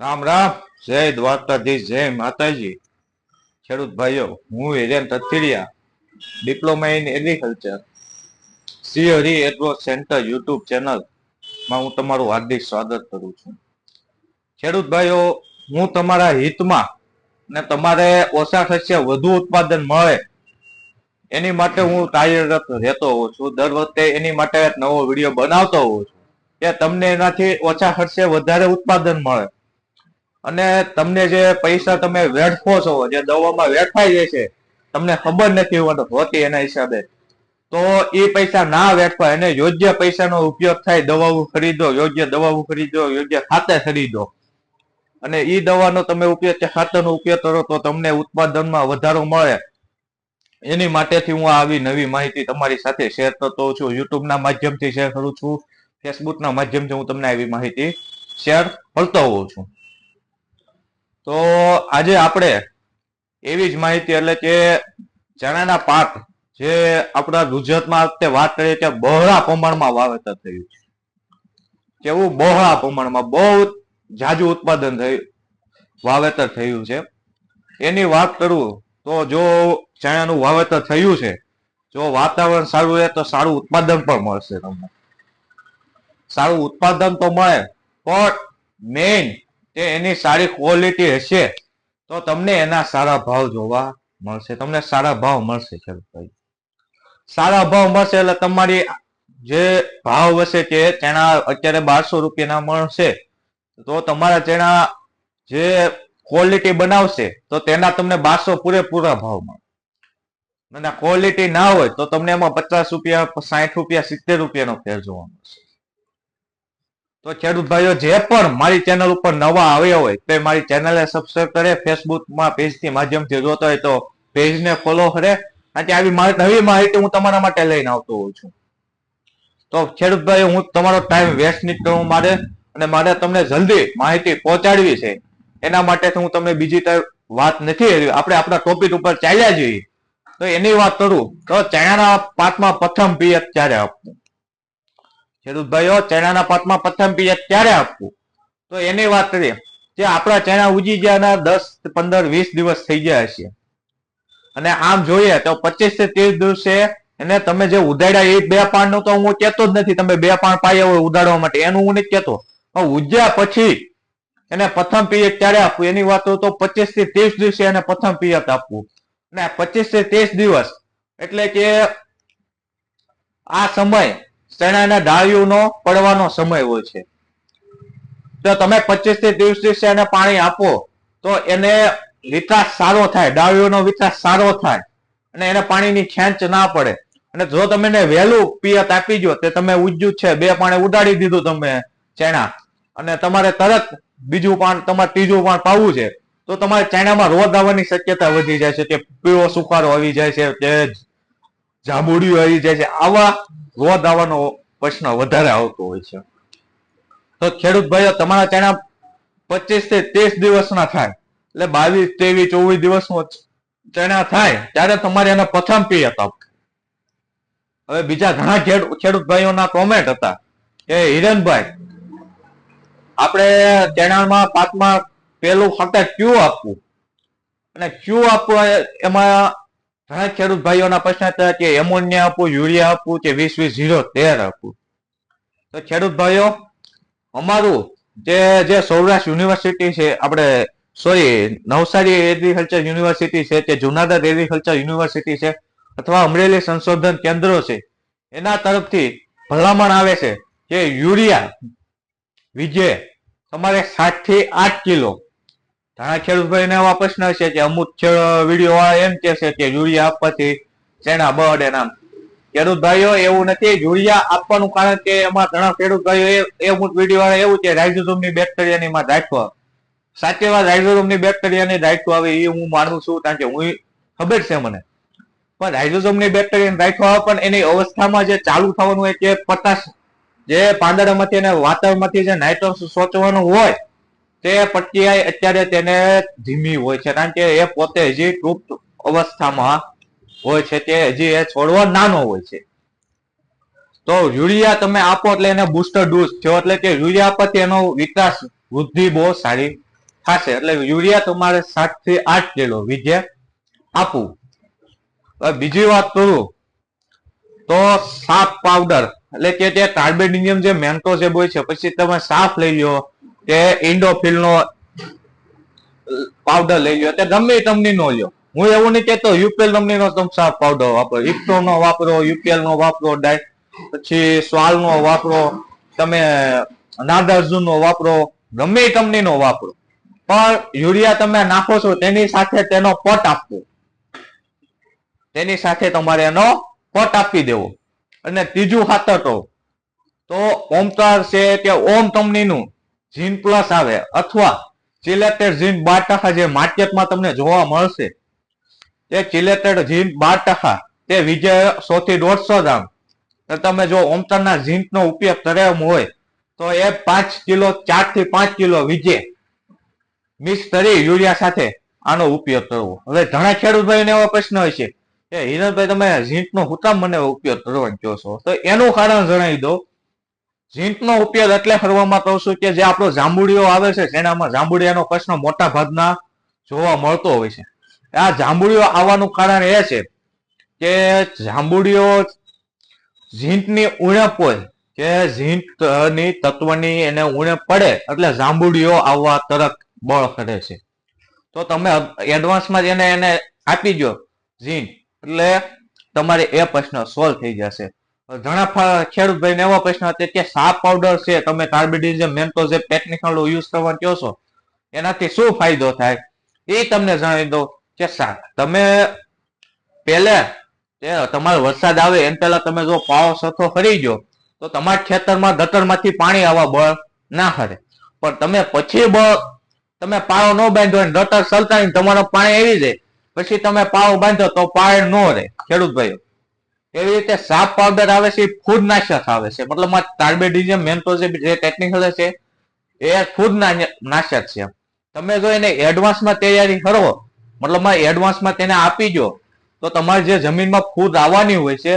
રામ રામ. જય દ્વારકાધીશ, જય માતાજી. ખેડૂત ભાઈઓ, હું Hiren Tathiriya diploma in agriculture. Shri Hari agro centre YouTube ચેનલમાં હું તમારું હાર્દિક સ્વાગત કરું છું. ખેડૂત ભાઈઓ, હું તમારા હિતમાં ને તમારે ઓછા ખર્ચે વધુ ઉત્પાદન મળે, એની માટે હું કાર્યરત રહેતો હોઉં છું. દર વખતે એની માટે નવો વીડિયો બનાવતો હોઉં છું કે તમને એનાથી ઓછા ખર્ચે વધારે ઉત્પાદન મળે. અને તમને જે પૈસા તમે વેડફો છો, જે દવામાં વેડફાઈ જાય તમને ખબર નથી હોતી એના હિસાબે. તો એ પૈસા ના વેઠવા એને યોગ્ય પૈસાનો ઉપયોગ થાય, દવાઓ ખરીદો, યોગ્ય દવાઓ ખરીદો, યોગ્ય ખાતર ખરીદો. અને એ દવાનો તમે ઉપયોગ ખાતરનો ઉપયોગ કરો, તો તમને ઉત્પાદનમાં વધારો મળે. એની માટેથી હું આવી નવી માહિતી તમારી સાથે શેર કરતો છું. યુટ્યુબના માધ્યમથી શેર કરું છું. ફેસબુકના માધ્યમથી હું તમને આવી માહિતી શેર કરતો હોઉં છું. તો આજે આપણે એવી જ માહિતી એટલે કે ચણાના પાક જે આપણા ગુજરાતમાં તે વાત કરીએ કે બહોળા પ્રમાણમાં વાવેતર થયું છે. કેવું? બહોળા પ્રમાણમાં. બહુ જાજુ ઉત્પાદન થયું, વાવેતર થયું છે. એની વાત કરું તો જો ચણાનું વાવેતર થયું છે, જો વાતાવરણ સારું રહે તો સારું ઉત્પાદન પણ મળશે તમને. સારું ઉત્પાદન તો મળે, પણ મેઇન કે એની સારી ક્વોલિટી હશે, તો તમને એના સારા ભાવ જોવા મળશે. તમને સારા ભાવ મળશે ખેડૂતભાઈ સારા ભાવ મળશે એટલે તમારી જે ભાવ હશે કે ચણા અત્યારે બારસો રૂપિયાના મળશે, તો તમારા ચણા જે ક્વોલિટી બનાવશે, તો તેના તમને બારસો પૂરેપૂરા ભાવ મળે. અને ક્વોલિટી ના હોય, તો તમને એમાં પચાસ રૂપિયા, સાઠ રૂપિયા, સિત્તેર રૂપિયાનો ફેર જોવા મળશે. તો ખેડૂત ભાઈઓ, જે પણ મારી ચેનલ ઉપર નવા આવ્યા હોય, તે મારી ચેનલને સબસ્ક્રાઈબ કરે ફેસબુકમાં પેજથી માધ્યમથી જોતો હોય તો પેજને ફોલો કરે. કારણ કે નવી માહિતી હું તમારા માટે લઈને આવતો હોઉં છું. તો ખેડૂત ભાઈઓ, હું તમારો ટાઈમ વેસ્ટ નહીં કરવું મારે અને મારે તમને જલ્દી માહિતી પહોંચાડવી છે. એના માટે હું તમને બીજી વાત નથી આપણે આપણા ટોપિક ઉપર ચાલ્યા જઈએ. તો એની વાત કરું. તો ચણાના પાકમાં પ્રથમ પિયત ક્યારે આપવું? ખેડૂત ભાઈઓ ચણાના પાકમાં પ્રથમ પિયત ક્યારે આપવું તો એની વાત કરીએ જે આપણા ચણા ઉજી ગયાના દસ, પંદર, વીસ દિવસ થઈ ગયા હશે અને આમ જોઈએ તો પચીસથી ત્રીસ દિવસે એને તમે જે ઉધાડ્યા એ બે પાનનું તો હું કેતો જ નથી, તમે બે પાન પાયા હોય ઉધાડવા માટે, એનું હું નથી કેતો પણ ઉજ્યા પછી એને પ્રથમ પિયત ક્યારે આપવું એની વાત તો પચીસથી ત્રીસ દિવસે એને પ્રથમ પિયત આપવું અને પચીસથી ત્રીસ દિવસ એટલે કે આ સમય ચણાના ડાળીઓનો પડવાનો સમય હોય છે. તો તમે પચીસથી ત્રીસ દિવસે એને પાણી આપો, તો એને વિકાસ સારો થાય, ડાળીઓનો વિકાસ સારો થાય અને એને પાણીની ખેંચ ના પડે. અને જો તમે એને વહેલું પિયત આપી દો તે તમે ઉજ્જુ છે, બે પાણી ઉડાડી દીધું તમે ચેણા, અને તમારે તરત બીજું પાન તમારે ત્રીજું પાન પાવું છે, તો તમારે ચેણામાં રોગ આવવાની શક્યતા વધી જાય છે કે પીળો સુકારો આવી જાય છે કે જાંબુડિયું આવી જાય છે. આવા રોગ આવવાનો પ્રશ્ન વધારે આવતો હોય છે. તો ખેડૂત ભાઈઓ, તમારા ચણા પચીસથી ત્રીસ દિવસના થાય. એટલે બાવીસ, ત્રેવીસ, ચોવીસ દિવસનો ચણા થાય, ત્યારે તમારે એને પ્રથમ પિયત આપવું હવે બીજા ઘણા ખેડ- ખેડૂત ભાઈઓના કોમેન્ટ હતા કે હિરણભાઈ આપણે ચણામાં પાકમાં પેલું ખાતર ક્યુ આપવું? અને ક્યુ આપવું એમાં ઘણા ખેડૂત ભાઈઓના પ્રશ્ન હતા કે એમોનિયા આપવું યુરિયા આપવું કે વીસ વીસ ઝીરો તેર આપવું તો ખેડૂત ભાઈઓ, અમારું જે જે સૌરાષ્ટ્ર યુનિવર્સિટી છે, આપણે સોરી, નવસારી એગ્રીકલ્ચર યુનિવર્સિટી છે, કે જુનાગઢ એગ્રીકલ્ચર યુનિવર્સિટી છે, અથવા અમરેલી સંશોધન કેન્દ્રો છે, એના તરફથી ભલામણ આવે છે કે યુરિયા વિજે તમારે સાતથી આઠ કિલો ઘણા ખેડૂત ભાઈને એવા પ્રશ્ન છે કે અમુક વીડિયો એમ કે છે કે યુરિયા આપવાથી ચણા બળે નામ ખેડૂત ભાઈઓ એવું નથી, યુરિયા આપવાનું કારણ કે એમાં ઘણા ખેડૂત ભાઈઓ એ- અમુક વીડિયો વાળા એવું કે રાઇઝોઝોમની બેક્ટેરિયાની માં રાખવા સાચી વાત રાઇઝોઝોમની બેક્ટેરિયાની રાખવા આવે એ હું માનું છું, કારણ કે હું ખબર છે મને. પણ રાઇઝોઝોમની બેક્ટેરિયા રાખવા પણ એની અવસ્થામાં જે ચાલુ થવાનું હોય, કે પચાસ જે પાંદડામાંથી અને વાતાવરણમાંથી જે નાઇટ્રોસ સોચવાનું હોય તે પ્રક્રિયા અત્યારે તેને ધીમી હોય છે. કારણ કે એ પોતે હજી ટૂંક અવસ્થામાં હોય છે તે હજી એ છોડવો નાનો હોય છે. તો યુરિયા તમે આપો એટલે એને બુસ્ટર ડોઝ થયો. એટલે કે યુરિયા આપવાથી એનો વિકાસ વૃદ્ધિ બહુ સારી થશે. એટલે યુરિયા તમારે સાતથી આઠ કિલો વિજય આપવું. બીજી વાત કરું તો સાફ પાવડર એટલે કે તે કાર્બેડિનિયમ જે મેન્ટોઝેબ હોય છે, પછી તમે સાફ લઈ લ્યો કે ઇન્ડોફિલ નો પાવડર લઈ લ્યો. અત્યારે ગમે તમને નો લ્યો. હું એવું નહીં કેતો યુપીએલ કંપની નો તમે સાફ પાવડર વાપરો. ઇફ્ટો નો વાપરો યુપીએલ નો વાપરો પછી સ્વાલ નો વાપરો, તમે નાગાર્જુન નો વાપરો, ગમે કંપની નો વાપરો. પણ યુરિયા તમે નાખો છો, તેની સાથે તેનો પટ આપવો. તેની સાથે તમારે એનો પટ આપી દેવો. અને ત્રીજું ખાતર તો તો ઓમકાર છે કે ઓમ કંપનીનું જીન પ્લસ આવે અથવા ચિલેટેડ જીન બાર ટકા જે માર્કેટમાં તમને જોવા મળશે તે ચિલેટેડ જીન બાર ટકા તે વિજય સો થી દોઢસો ગ્રામ. તમે જો ઓમતરના ઝીંકનો ઉપયોગ કર્યો હોય, તો એ પાંચ કિલો ચારથી પાંચ કિલો વિજે મિક્સ કરી યુરિયા સાથે આનો ઉપયોગ કરવો. હવે ઘણા ખેડૂતભાઈને એવો પ્રશ્ન હોય છે કે, હિરણભાઈ, તમે ઝીંકનો હુકામ મને ઉપયોગ કરવાનો છો. તો એનું કારણ જણાવી દો ઝીંક નો ઉપયોગ એટલે કરવામાં કહું છું કે જે આપણો જાંબુડીઓ આવે છે, જેનામાં જાંબુડિયાનો પ્રશ્ન મોટા ભાગના જોવા મળતો હોય છે. આ જાંબુડીઓ આવવાનું કારણ એ છે કે જાંબુડીઓ ઝીંટની ઉણપ હોય, કે ઝીંટની તત્વની એને ઉણપ પડે, એટલે જાંબુડીઓ આવવા તરત બળ કરે છે. તો તમે એડવાન્સમાં જ એને એને આપી દો ઝીંટ એટલે તમારે એ પ્રશ્ન સોલ્વ થઈ જશે. ઘણા ખેડૂતભાઈને એવો પ્રશ્ન હતો કે સાપ પાવડર છે, તમે કાર્બિડિઝમ મેન્ટોઝેબ ટેકનિકલ યુઝ કરવાનું કહો છો, એનાથી શું ફાયદો થાય? એ તમને જણાવી દઉં કે તમે પહેલે તમારો વરસાદ આવે, એમ પહેલા તમે જો પાવ સથો ફરી ગયો, તો તમારા ખેતરમાં ગટરમાંથી પાણી આવવા બળ ના હરે. પણ તમે પછી બળ તમે પાવ ન બાંધો ગટર સલતા તમારો પાણી આવી જાય, પછી તમે પાવ બાંધો તો પાળ ન રહે, ખેડૂત ભાઈઓ. એવી રીતે સાપ પાવડર આવે છે ફૂડ નાશક આવે છે. મતલબ કાર્બેડિઝમ મેન્ટોઝેબ જે ટેકનિકલ છે એ ફૂડ નાશક છે. તમે જો એને એડવાન્સમાં તૈયારી કરો, મતલબ એડવાન્સમાં તેને આપી દો, તો તમારે જે જમીનમાં ફૂડ આવવાની હોય છે,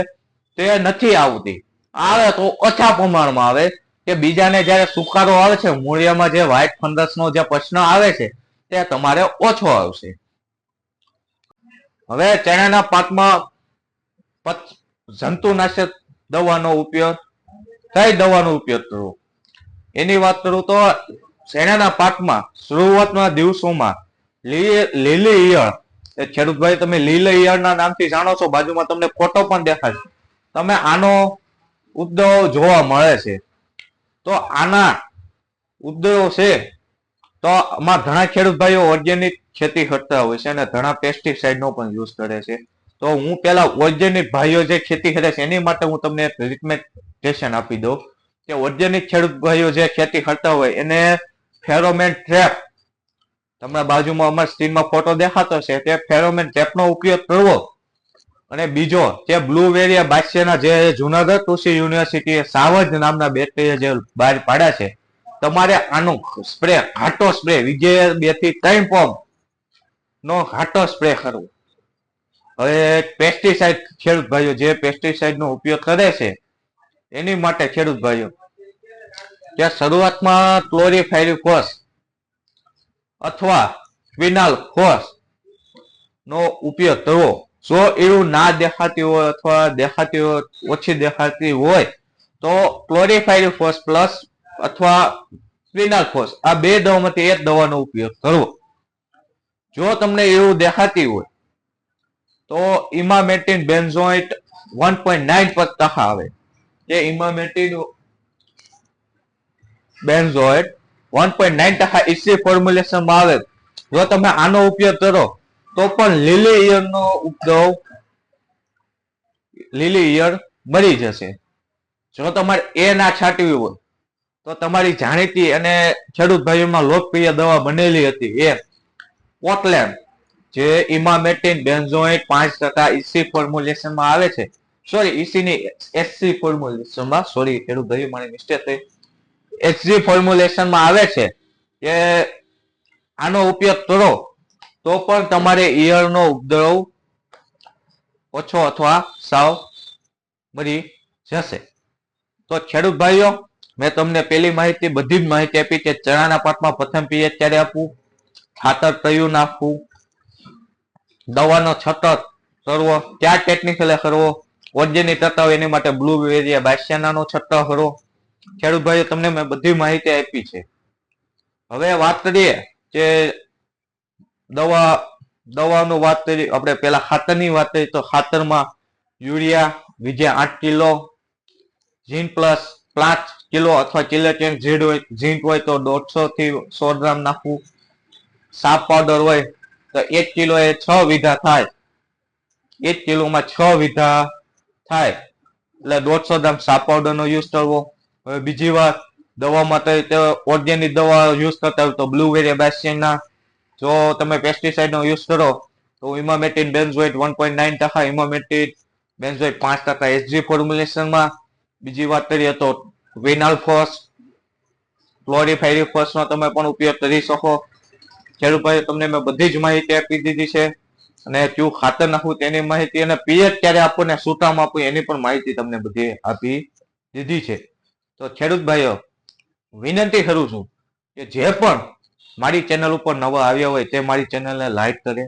તે નથી આવતી. આવે તો ઓછા પ્રમાણમાં આવે. કે બીજાને જ્યારે સુકારો આવે છે, મૂળિયામાં જે વ્હાઇટ ફંગસ નો જે પ્રશ્ન આવે છે, તે તમારે ઓછો આવશે. હવે ચણાના પાકમાં જંતુનાશક દવાનો ઉપયોગ કઈ દવાનો ઉપયોગ કરવો. એની વાત કરું તો શેણાના પાકમાં શરૂઆતના દિવસોમાં લીલી ઈયળ, એ ખેડૂતભાઈ તમે લીલી ઈયળના નામથી જાણો છો, બાજુમાં તમને ફોટો પણ દેખાશે તમે આનો ઉદ્દવ જોવા મળે છે. તો આના ઉપદ્રવ છે, તો આમાં ઘણા ખેડૂત ભાઈઓ ઓર્ગેનિક ખેતી કરતા હોય છે અને ઘણા પેસ્ટિસાઇડનો પણ યુઝ કરે છે. તો હું પેલા ઓર્ગેનિક ભાઈઓ જે ખેતી કરે છે, એની માટે હું તમને રિકમેન્ડેશન આપી દઉં કે ઓર્ગેનિક ખેડૂત ભાઈઓ જે ખેતી કરતા હોય, એને ફેરોમેન ટ્રેપ, તમારા બાજુમાં અમારા સ્ક્રીનમાં ફોટો દેખાતો છે, તે ફેરોમેન ટ્રેપનો ઉપયોગ કરવો. અને બીજો, જે બ્લુવેરિયા બાદશાહના જે જુનાગઢ કૃષિ યુનિવર્સિટીએ સાવજ નામના બેક્ટેરિયા જે બહાર પાડ્યા છે, તમારે આનો સ્પ્રે, ઘાટો સ્પ્રે, વિજય બેથી ત્રણ પંપ નો ઘાટો સ્પ્રે કરવો. હવે પેસ્ટિસાઇડ ખેડૂત ભાઈઓ, જે પેસ્ટિસાઇડ નો ઉપયોગ કરે છે, એની માટે ખેડૂત ભાઈઓ, ત્યાં શરૂઆતમાં ક્લોરીફાયરિફોસ અથવા ક્વિનાલ ફોસ નો ઉપયોગ કરવો. જો એવું ના દેખાતી હોય અથવા દેખાતી ઓછી દેખાતી હોય, તો ક્લોરીફાયરિફોસ પ્લસ અથવા ક્વિનાલ ફોસ આ બે દવામાંથી એક દવાનો ઉપયોગ કરવો. જો તમને એવું દેખાતી હોય તો emamectin benzoate one point nine પર ટકા આવે. જે emamectin benzoate one point nine ટકા ઇસી ફોર્મ્યુલેશનમાં આવે. જો તમે આનો ઉપયોગ કરો, તો પણ લીલી ઇયરનો ઉપદ્રવ લીલી ઈયળ મરી જશે. જો તમારે એ ના છાંટવી હોય, તો તમારી જાણીતી અને ખેડૂત ભાઈઓમાં લોકપ્રિય દવા બનેલી હતી એ પોટલેન્ડ જે ઇમામેટિન બેન્ઝોઇટ પાંચ ટકા ઇસી ફોર્મ્યુલેશનમાં આવે છે. સોરી ઇસી ની એસસી ફોર્મ્યુલેશનમાં સોરી ખેડૂત ભાઈ મારી મિસ્ટેક થઈ. એસસી ફોર્મ્યુલેશનમાં આવે છે કે આનો ઉપયોગ કરો, તો પણ તમારે ઈયળનો ઉપદ્રવ ઓછો અથવા સાવ મરી જશે. તો ખેડૂત ભાઈઓ, મેં તમને પેલી માહિતી, બધી જ માહિતી આપી કે ચણાના પાકમાં પ્રથમ પીએચ ક્યારે આપવું? ખાતર કયું નાખવું? દવાનો છતર કરવો ક્યાં ટેકનિકલે કરવો ઓર્ગેનિક થતા એની માટે બ્લુબેરિયા બાદશાનાનો છંટકાવ કરવો. ખેડૂત તમને મેં બધી માહિતી આપી છે. હવે વાત કરીએ કે દવા, દવાનું વાત કરી આપણે પેલા ખાતરની વાત કરી તો ખાતરમાં યુરિયા, વિજય આઠ કિલો ઝીન પ્લસ પાંચ કિલો અથવા કિલોટેન ઝીડ હોય ઝીંક હોય તો દોઢસો થી સો ગ્રામ નાખવું. સાપ પાવડર હોય તો એક કિલો એ છ વીઘા થાય. એક કિલોમાં છ વીઘા થાય. એટલે દોઢસો ગ્રામ સાપ પાવડર નો યુઝ કરવો. હવે બીજી વાત, દવામાં તો ઓર્ગેનિક દવા યુઝ કરતા હોય તો બ્લુબેરી બેસિયનના જો તમે પેસ્ટિસાઇડ નો યુઝ કરો, તો emamectin benzoate one point nine ટકા ઇમામેટિન બેન્ઝોઇટ પાંચ ટકા એસજી ફોર્મ્યુલેશનમાં બીજી વાત કરીએ તો વિનાલ્ફોસ નો તમે પણ ઉપયોગ કરી શકો. ખેડૂત ભાઈ તમને મેં બધી જ માહિતી આપી દીધી છે. અને કયું ખાતર નાખવું તેની માહિતી અને પિયત ક્યારે આપવું ને શું કામ એની પણ માહિતી તમને બધી આપી દીધી છે. તો ખેડૂત ભાઈઓ, વિનંતી કરું છું કે જે પણ મારી ચેનલ ઉપર નવા આવ્યા હોય તે મારી ચેનલને લાઈક કરે,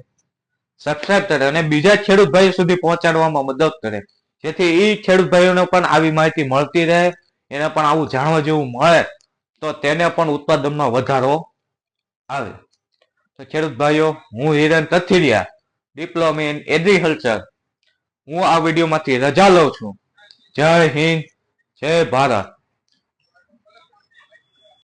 સબસ્ક્રાઇબ કરે અને બીજા ખેડૂત ભાઈઓ સુધી પહોંચાડવામાં મદદ કરે. જેથી એ ખેડૂત ભાઈઓને પણ આવી માહિતી મળતી રહે, એને પણ આવું જાણવા જેવું મળે, તો તેને પણ ઉત્પાદનમાં વધારો આવે. તો ખેડૂત ભાઈઓ હું Hiren Tathiriya diploma in agriculture હું આ વિડીયોમાંથી રજા લઉં છું. જય હિન્દ, જય ભારત.